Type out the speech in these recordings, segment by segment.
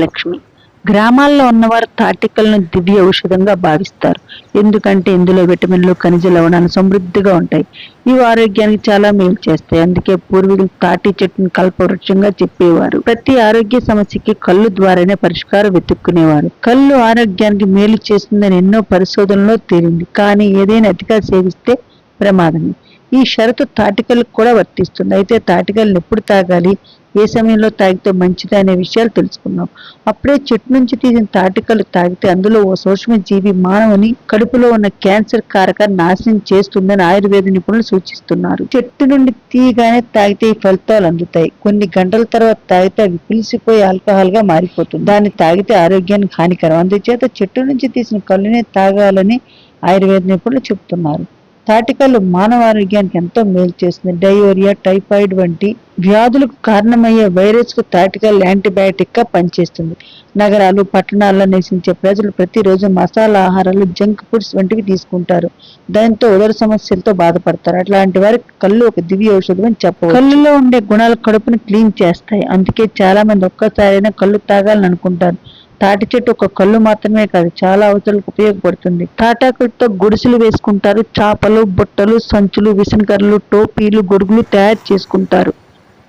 లక్ష్మి గ్రామాల్లో ఉన్నవారు తాటికలను దివ్య ఔషధంగా భావిస్తారు. ఎందుకంటే ఇందులో విటమిన్లు ఖనిజ లవణాలు సమృద్ధిగా ఉంటాయి. ఇవి ఆరోగ్యానికి చాలా మేలు చేస్తాయి. అందుకే పూర్వీకులు తాటి చెట్టును కల్పవృక్షంగా చెప్పేవారు. ప్రతి ఆరోగ్య సమస్యకి కళ్ళు ద్వారానే పరిష్కారం వెతుక్కునేవారు. కళ్ళు ఆరోగ్యానికి మేలు చేస్తుందని ఎన్నో పరిశోధనలో తేలింది. కానీ ఏదైనా అతిగా సేవిస్తే ప్రమాదమే. ఈ షరతు తాటికలకు కూడా వర్తిస్తుంది. అయితే తాటికలను ఎప్పుడు తాగాలి? ఏ సమయంలో తాగితే మంచిది అనే విషయాలు తెలుసుకున్నాం. అప్పుడే చెట్టు నుంచి తీసిన తాటికలు తాగితే అందులో ఓ సూక్ష్మజీవి మానవుని కడుపులో ఉన్న క్యాన్సర్ కారక నాశనం చేస్తుందని ఆయుర్వేద నిపుణులు సూచిస్తున్నారు. చెట్టు నుండి తీయగానే తాగితే ఈ ఫలితాలు అందుతాయి. కొన్ని గంటల తర్వాత తాగితే అవి పులిసిపోయి ఆల్కహాల్గా మారిపోతుంది. దాన్ని తాగితే ఆరోగ్యానికి హానికరం. అందుచేత చెట్టు నుంచి తీసిన కళ్ళునే తాగాలని ఆయుర్వేద నిపుణులు చెబుతున్నారు. తాటికలు మానవ ఆరోగ్యానికి ఎంతో మేలు చేస్తుంది. డయోరియా టైఫాయిడ్ వంటి వ్యాధులకు కారణమయ్యే వైరస్కు తాటికల్ యాంటీబయాటిక్గా పనిచేస్తుంది. నగరాలు పట్టణాల్లో నివసించే ప్రజలు ప్రతిరోజు మసాలా ఆహారాలు జంక్ ఫుడ్స్ వంటివి తీసుకుంటారు. దాంతో ఉదర సమస్యలతో బాధపడతారు. అట్లాంటి వారికి కళ్ళు ఒక దివ్య ఔషధం అని చెప్పవచ్చు. కళ్ళులో ఉండే గుణాలు కడుపును క్లీన్ చేస్తాయి. అందుకే చాలా మంది ఒక్కసారైనా కళ్ళు తాగాలని అనుకుంటారు. తాటి చెట్టు ఒక కళ్ళు మాత్రమే కాదు చాలా అవసరాలకు ఉపయోగపడుతుంది. తాటాకులతో గుడిసెలు వేసుకుంటారు చేపలు బుట్టలు సంచులు విసనకర్రలు టోపీలు గొడుగులు తయారు చేసుకుంటారు.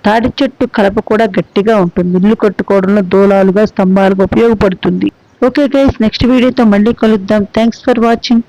తాటి చెట్టు కలప కూడా గట్టిగా ఉంటుంది. ఇల్లు కట్టుకోవడంలో దూలాలుగా స్తంభాలుగా ఉపయోగపడుతుంది. ఓకే గైస్ నెక్స్ట్ వీడియోతో మళ్ళీ కలుద్దాం. Thanks for watching